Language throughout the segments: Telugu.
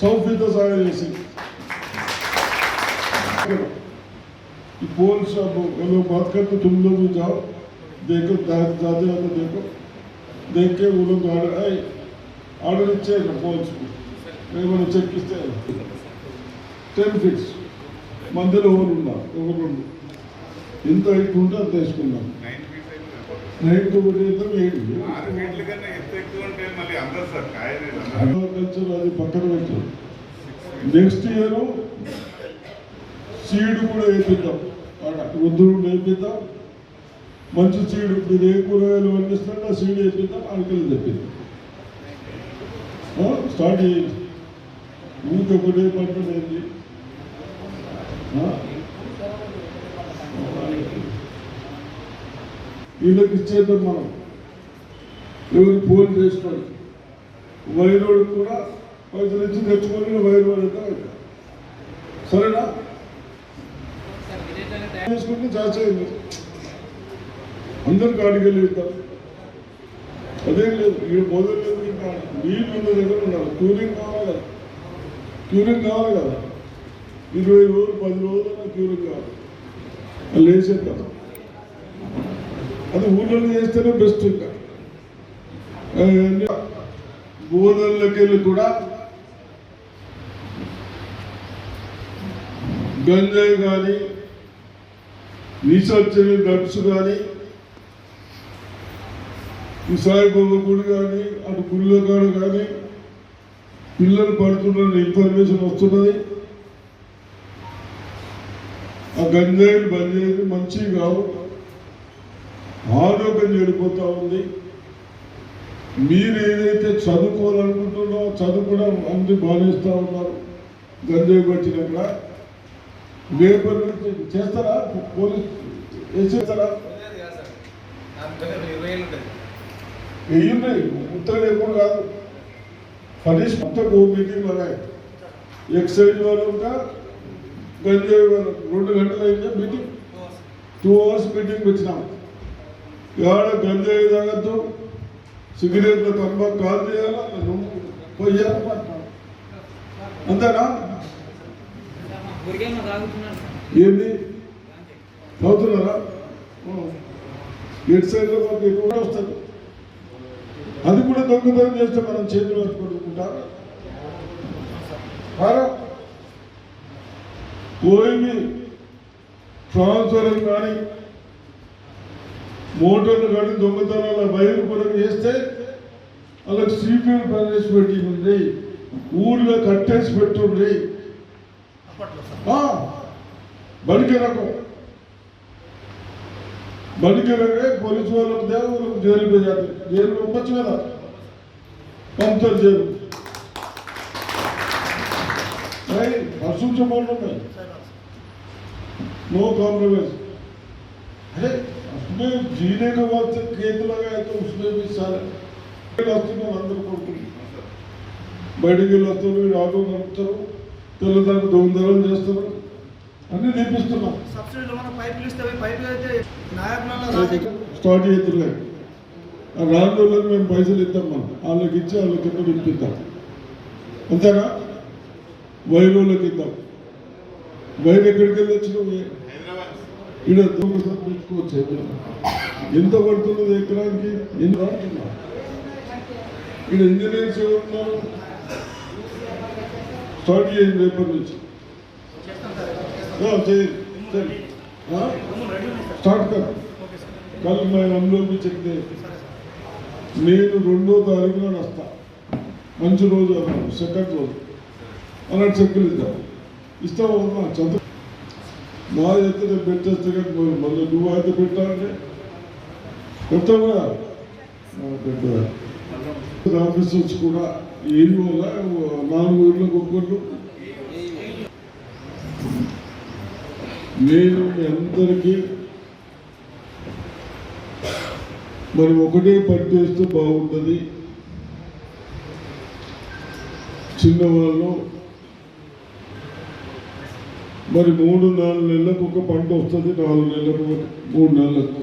సౌఫీతో సాయం చేసి ఈ पोल सब वो लोग बात करते तुम लोग भी जाओ देखो जा- जाते जाते देखो देख के वो लोग ఆర్డర్ అయ్యి ఆర్డర్ ఇచ్చేయండి పోల్స్ ఏమైనా చెక్ ఇస్తే టెన్ ఫిక్స్ మధ్యలో ఎవరు ఉన్నారు ఎవరు రెండు ఎంత హైట్ ఉంటే అంత వేసుకున్నాం నైన్ ఫీట్ అయిపోయింది నైట్ ఆరు ఫీట్ల కన్నా ఎంత ఎక్కువ ఉంటే మళ్ళీ అందరు సార్ అగ్రికల్చర్ అది పక్కన పెట్టు నెక్స్ట్ ఇయర్ సీడ్ కూడా వేపిద్దాం. వద్దులు వేపిద్దాం. మంచి సీడ్ మీరు ఏ కూరగాయలు పండిస్తారో ఆ సీడ్ వేపిద్దాం అరకలు తెప్పిద్దాం. స్టార్ట్ చేయండి. ఊరికి ఒకటే పంట ఏంటి ఆ? వీళ్ళకి ఇచ్చేద్దాం మనం. ఎవరు ఫోన్ చేసుకోండి వైరోడు కూడా పైసలు ఇచ్చి తెచ్చుకొని వైరోడు అంటే సరేనా? చేసుకుంటే చాచేయండి అందరు కాడికి వెళ్ళి ఇద్దాం. అదేం లేదు ఈ మొదలు లేదు ఇంకా. నీళ్ళు ఉన్న దగ్గర ఉండాలి. క్యూరింగ్ కావాలి కదా. క్యూరింగ్ కావాలి కదా. ఇరవై రోజులు పది రోజులు క్యూరింగ్ కావాలి. అది లేచేద్దాం. అది ఊళ్ళో చేస్తేనే బెస్ట్ ఇంకా. బోధనలోకి వెళ్ళి కూడా గంజాయి కానీ నిసర్చని డ్రగ్స్ కానీ ఈ సాయిబాబా గుడి కానీ అటు గుళ్ళ కాడ కానీ పిల్లలు పడుతున్న ఇన్ఫర్మేషన్ వస్తున్నది. ఆ గంజాయిలు బంద్ చేసి మంచివి కావు. ఆరోగ్యం చెడిపోతూ ఉంది. మీరు ఏదైతే చదువుకోవాలనుకుంటున్నారో చదువుకోవడం అందరూ భావిస్తూ ఉన్నారు. గంజాయి పట్టినక్కడ వేపర్ నుంచి చేస్తారా? పోలీస్ వేసేస్తారా వెయ్యి ఉత్తరం ఎప్పుడు కాదు పనిష్మెంట్ మొత్తం ఓ మీటింగ్ ఎక్సైజ్ వాళ్ళు ఇంకా గంజాయి వాళ్ళు. రెండు గంటలు అయితే మీటింగ్? టూ అవర్స్ మీటింగ్ వచ్చినాం ఆడ గంజాయి తాగద్దు. సిగరెట్ల తప్ప కాల్ చేయాలా? పోయాలా అంతేనా? ఏంది? చదువుతున్నారా? ఎటు సైడ్లో మాకు ఎక్కువ వస్తుంది. అది కూడా దొంగతనం చేస్తే మనం చేతులు పట్టుకుంటారా? పోయి ట్రాన్స్ఫర్ కానీ మోటార్లు కానీ దొంగతనాల వైర్లు కొరకు చేస్తే వాళ్ళకి సిపిఎం పెట్టి ఉంది ఊళ్ళో కట్టేసి పెట్టుంది బడికి రకం. బడికి రకే పోలీసు వాళ్ళకు దేవుళ్ళకు జైలు పోయారు జైలు పంపచ్చు కదా? పంపుతారు జైలు. పర్సూచబోళ్ళు ఉన్నాయి. నో కాంప్రమైజ్ అదే उसमें जीने का वक्त खेत लगाया तो उसमें भी सारा వస్తున్నాం అందరూ కొడుకులు బయటికి వెళ్ళి వస్తారు వీడు ఆటో నడుపుతారు తెల్లదాన్ని దొంగతనం చేస్తారు అన్ని తెప్పిస్తున్నాం సబ్సిడీలో మనం పైపులు ఇస్తే అవి పైపులు అయితే నాయకుల స్టార్ట్ చేస్తున్నాయి ఆ రాని రోజులకు మేము పైసలు ఇద్దాం మనం వాళ్ళకి ఇచ్చి వాళ్ళకి కింద ఇప్పిద్దాం అంతేనా వైరోళ్ళకి ఇద్దాం వైర్ ఎక్కడికి వెళ్ళి వచ్చినావు ఇక్కడ దూకు పెట్టుకోవచ్చు ఎంత పడుతున్నది ఎకరానికి? ఎన్ని ఇక్కడ ఇంజనీర్స్ ఎవరున్నారు? స్టార్ట్ చేయండి రేపటి నుంచి. స్టార్ట్ కాదు. కానీ మా అమ్మలోకి చెప్తే. నేను రెండో తారీఖున వస్తా. మంచి రోజు అన్నాడు సెకండ్ రోజు. అన్నట్టు చెప్పలేదు. ఇద్దాం ఇస్తాము చదువు చదువు నా అయితే నేను పెట్టేస్తే కానీ మరి మళ్ళీ నువ్వు అయితే పెట్టాలంటే? పెట్టావు? ఆఫీసర్స్ కూడా వల్ల నాలుగు ఊర్లకు ఒక్కళ్ళు నేను మీ అందరికీ మరి ఒకటే పని చేస్తే బాగుంటుంది. చిన్నవాళ్ళు మరి మూడు నాలుగు నెలలకు ఒక పంట వస్తుంది నాలుగు నెలలకు మూడు నెలలకు.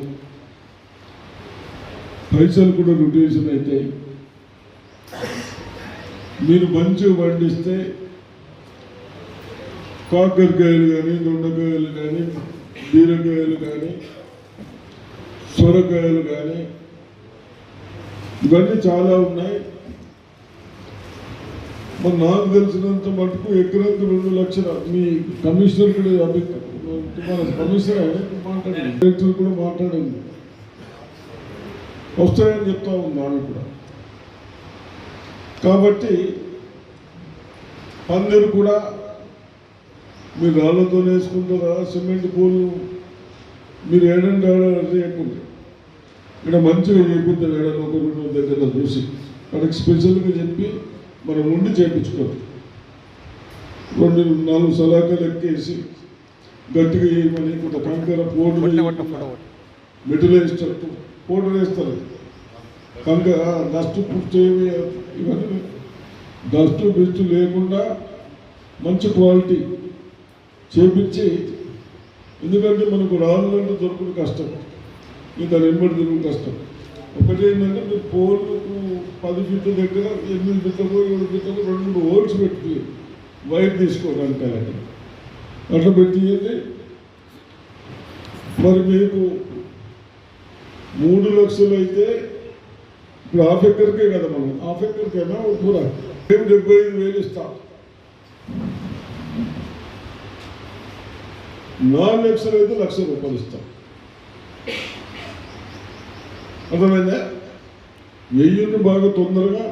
పైసలు కూడా రొటేషన్ అవుతాయి మీరు మంచిగా పండిస్తే కాకరకాయలు కానీ దొండకాయలు కానీ బీరకాయలు కానీ సొరకాయలు కానీ ఇవన్నీ చాలా ఉన్నాయి. మరి నాకు తెలిసినంత మటుకు ఎకరాకు రెండు లక్షల మీ కమిషనర్ కూడా కమిషనర్ మాట్లాడండి డైరెక్టర్ కూడా మాట్లాడింది వస్తాయని చెప్తా ఉంది ఆమె కూడా. కాబట్టి పందిరు కూడా మీరు రాళ్ళతో వేసుకుంటారా? సిమెంట్ పూలు మీరు ఏడంటే ఆడ చేయకుండా ఇక్కడ మంచిగా చేపిద్దాం ఏడన్నా ఒక రెండు దగ్గర చూసి. వాళ్ళకి స్పెషల్గా చెప్పి మనం ఉండి చేయించుకోవాలి రెండు నాలుగు సలాకాలు ఎక్కేసి గట్టిగా చేయమని కొంత కంకర పోటు మెటల్ వేసేటట్టు పోటు వేస్తారు. కంకర డస్ట్ ఏమి ఇవన్నీ డస్ట్ బిస్ట్ లేకుండా మంచి క్వాలిటీ చేపించి ఎందుకంటే మనకు రాళ్ళంటే దొరకడం కష్టం. ఇంకా వెంబడి తిరుగుడు కష్టం. ఒకటి ఏంటంటే మీరు పోలు పది ఫీట్ల దగ్గర ఎనిమిది ఫీట్లకు ఏడు ఫీట్లకు రెండు మూడు హోల్స్ పెట్టి వైర్ తీసుకోవడానికి అట్లా పెట్టి మరి మీకు మూడు లక్షలు అయితే ఇప్పుడు హాఫ్ ఎక్కరికే కదా మనం హాఫ్ ఎక్కర్కైనా పూరా మేము డెబ్బై ఐదు వేలు ఇస్తాం. నాలుగు లక్షలు అయితే లక్ష రూపాయలు ఇస్తాం. అర్థమైందా? వెయ్యిని బాగా తొందరగా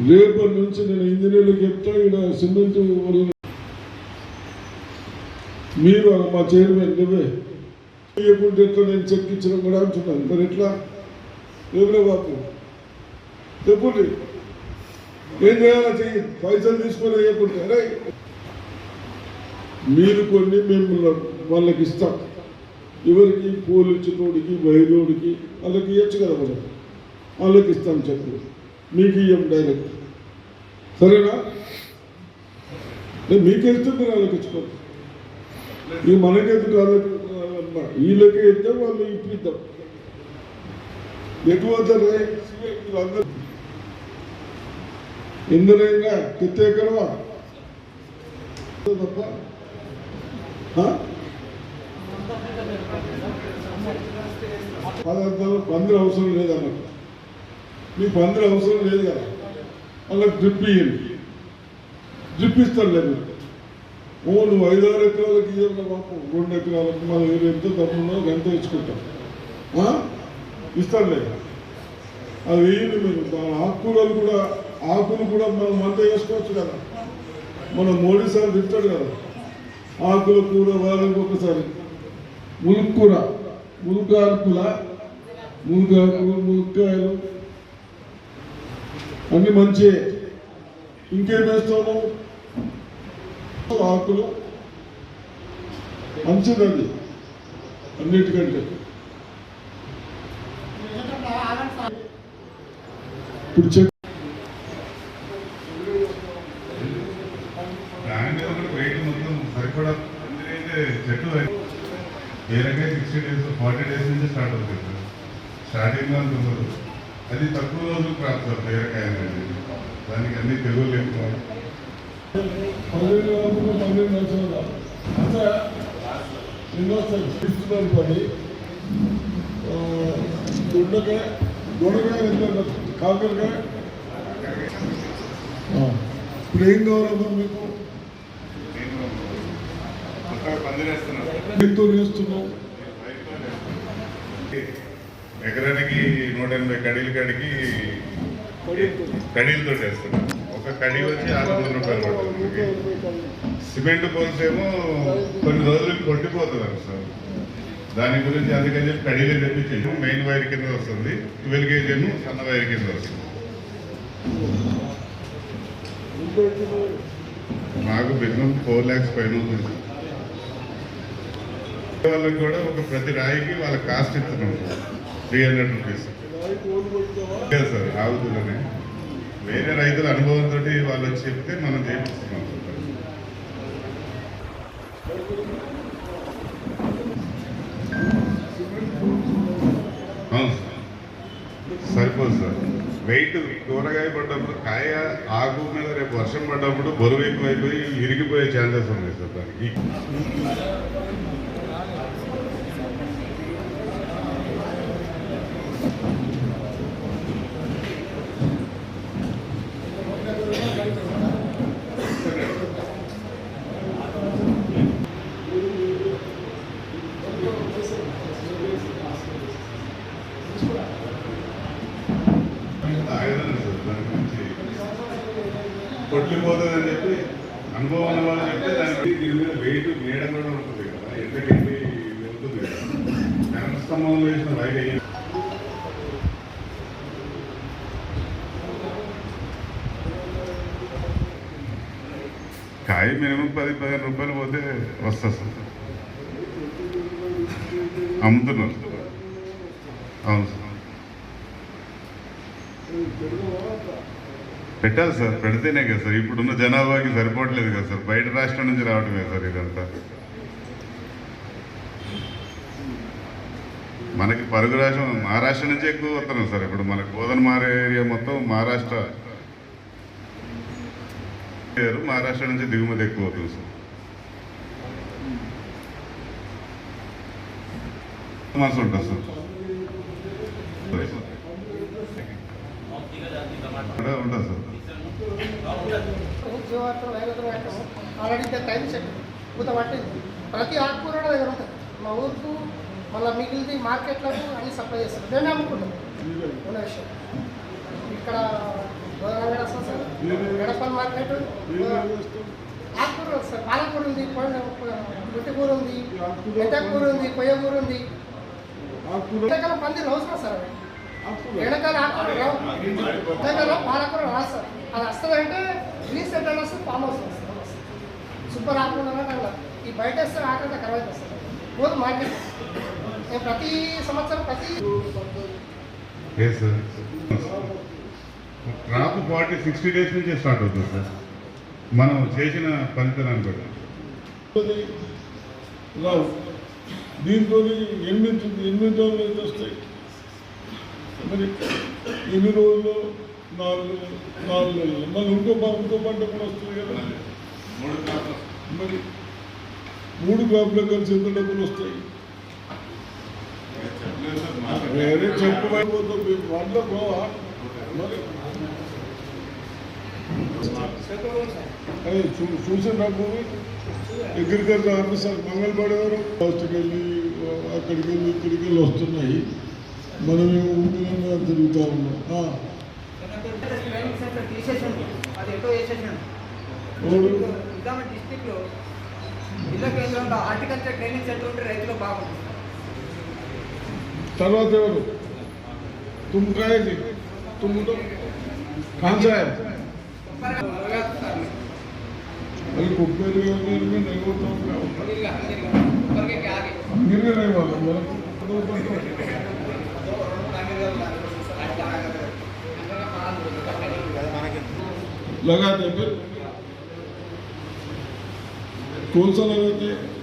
రేపటి నుంచి నేను ఇంజనీర్లకు చెప్తా ఇక్కడ సిమెంట్ మీరు మా చైర్మన్ నువ్వే. ఇవ్వకుంటే ఎట్లా నేను చెక్ ఇచ్చిన కూడా అంటున్నాను. మరి ఎట్లా? ఎవరే బాబు? చెప్పండి. ఏం చేయాలో చెయ్యి. పైసలు తీసుకొని ఇవ్వకుంటే అరే! మీరు కొన్ని మేము వాళ్ళకి ఇస్తాం. ఎవరికి? పూలు తోడికి వైరోడికి వాళ్ళకి ఇవ్వచ్చు కదా మనం ఆలోకిస్తాం చెప్పు. మీకు ఇవ్వం డైరెక్ట్ సరేనా? మీకు ఇస్తే మీరు వాళ్ళకి ఇది మనకెందుకు వాళ్ళకి వీళ్ళకి ఇస్తే వాళ్ళు ఇప్పిద్దాం ఎక్కువ ఇందులో కిత్తే ఇందులో తప్ప? ఆ? పదార్థాలు పందిరి అవసరం లేదన్నట్టు. మీకు పందిరి అవసరం లేదు కదా. వాళ్ళకి డ్రిప్ ఇవ్వండి డ్రిప్ ఇస్తాడు లేదు. ఓ నువ్వు ఐదారు ఎకరాలకు ఇవ్వాలి బాపు? రెండు ఎకరాలకు మన ఎంత తప్పులో ఎంత ఇచ్చుకుంటాం ఇస్తాడు లేదు. అది వేయండి మీరు. మన ఆకుకూరలు కూడా ఆకులు కూడా మనం మంట వేసుకోవచ్చు కదా. మన మోడీ సార్ తింటాడు కదా. ఆకుల కూర వారానికి ఒకసారి. ములుక్కూర ములుకాకుల ములకాకులు ములుక్కాయలు. అన్ని మంచి ఇంకేం వేస్తాము ఆకులు మంచిదండి. అన్నిటికంటే. ఇప్పుడు చెక్ దాని మీద మొత్తం సరిపడా సిక్స్టీ డేస్ ఫార్టీ డేస్ నుంచి స్టార్ట్ అవుతుంది. స్టార్టింగ్ అంత అది తక్కువ రోజులు క్రాప్ సార్ బీరకాయ అనేది దానికి అన్ని తెగులు ఎక్కువ. దొండకాయ దొండకాయ ఎంత కాకరకాయ ఇప్పుడు ఏం కావాలమ్మా మీకు? ఎంతో వేస్తున్నాం ఎకరానికి నూట ఎనభై కడీలు కడిగి కడీలతో చేస్తున్నాం ఒక కడీ వచ్చి ఆరు వందల రూపాయలు పడుతుంది. సిమెంట్ పోల్స్ ఏమో కొన్ని రోజులకి కొట్టిపోతుంది అంట సార్. దాని గురించి అందుకని చెప్పి కడీలు తెప్పించాము మెయిన్ వైర్ కింద వస్తుంది. ట్వెల్వ్ కేజీ ఏమో సన్న వైర్ కింద వస్తుంది. నాకు బిజినెస్ ఫోర్ ల్యాక్స్ పైన ఉంది. వాళ్ళకి కూడా ఒక ప్రతి రాయికి వాళ్ళ కాస్ట్ ఇస్తున్నాం. త్రీ హండ్రెడ్ రూపీస్ లేదు సార్ ఆగుతుందని వేరే రైతుల అనుభవంతో వాళ్ళు చెప్తే మనం చేపిస్తున్నాం. అవును సార్ సరిపోదు సార్ వెయిట్ కూరగాయ పడ్డప్పుడు కాయ ఆకు మీద రేపు వర్షం పడ్డప్పుడు బరువు ఎక్కువైపోయి ఇరిగిపోయే ఛాన్సెస్ ఉన్నాయి సార్ దానికి ఆయుధం సార్ దాని గురించి కొట్లిపోతుందని చెప్పి అనుభవం ఉన్న వాళ్ళు చెప్తే దానికి దీని మీద వెయిట్ వేయడం కూడా ఉంటుంది కదా. ఎందుకంటే వెళ్తుంది కదా. కరెంట్ వేసిన రైడ్ వేయాలి. కాయ మినిమం పది పదిహేను రూపాయలు పోతే వస్తుంది. సార్ అమ్ముతున్నారు. అవును సార్. పెట్టాలి సార్ పెడితేనే కదా సార్. ఇప్పుడున్న జనాభాకి సరిపోవట్లేదు కదా సార్. బయట రాష్ట్రం నుంచి రావటమే సార్ ఇదంతా. మనకి పరుగు రాష్ట్రం మహారాష్ట్ర నుంచి ఎక్కువ వస్తున్నాం సార్. ఇప్పుడు మన కోదనమార ఏరియా మొత్తం మహారాష్ట్ర. పేరు మహారాష్ట్ర నుంచి దిగుమతి ఎక్కువ అవుతుంది సార్. మనసు ఉంటుంది సార్ ఉంటుంది సార్ జీవార్థం వేగతం వేయటం ఆల్రెడీ టైం సెట్ పూత పట్టింది ప్రతి ఆకుకూర కూడా దగ్గర ఉంటుంది మా ఊరుకు మళ్ళీ మిగిలింది మార్కెట్లకు అన్ని సప్లై చేస్తారు దాన్ని అమ్ముకుంటాం ఉన్న విషయం ఇక్కడ గోదావరి వస్తుంది సార్ గడపల్ మార్కెట్ ఆకుకూర సార్ పాలకూర ఉంది గుట్టికూర ఉంది కూర ఉంది కొయ్యకూర ఉంది పందిరు అవసరం సార్ పాలకూర సార్ అది వస్తుంది అంటే సెంటర్ వస్తుంది వస్తుంది. సూపర్ అలా ఈ బయట వస్తే ఆకంతా ఖరాబ్ పోదు మార్కెట్. నేను ప్రతి సంవత్సరం ప్రతి క్రాప్ ఫార్టీ సిక్స్టీ డేస్ నుంచే స్టార్ట్ అవుతుంది సార్. మనం చేసిన పనితనాన్ని బట్టి. రావు. దీంతో ఎనిమిది ఎనిమిది వస్తాయి. మరి ఎన్ని రోజులు నాలుగు నాలుగు నెలలు. మళ్ళీ ఇంకో ఇంకో పంట కూడా వస్తుంది కదా? మరి మూడు క్రాప్లు కలిసి ఎంత డబ్బులు వస్తాయి? వేరే చెప్పుకోకపోతే వంటలో పోవా? మరి చూసిన భూమి. అగ్రికల్చర్ ఆఫీసర్ మంగళపడేవారు ఫస్ట్కి వెళ్ళి అక్కడికి వెళ్ళి ఇక్కడికి వెళ్ళి వస్తున్నాయి. మనం ఊరిలో తిరుగుతూ ఉన్నాం. తర్వాత ఎవరు? తుమ్కాయది తుమ్ముతో. ఖాన్ సాహెబ్ అది కుప్పేరు నిర్ణయం నిర్ణయం लगाते फिर कौन सा लगाते